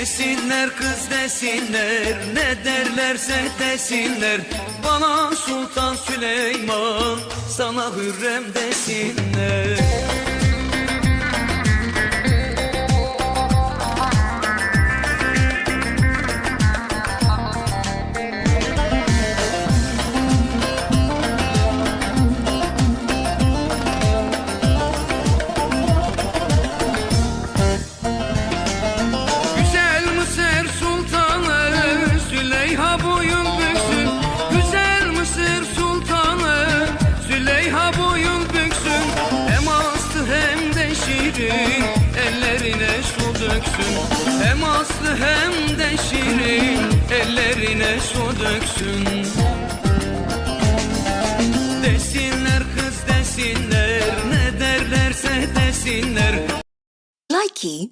Desinler kız desinler ne derlerse desinler. Bana Sultan Süleyman sana Hürrem desinler şirin Ellerine su döksün. Hem aslı hem de şirin Ellerine su döksün. Desinler kız desinler Ne derlerse desinler. Likey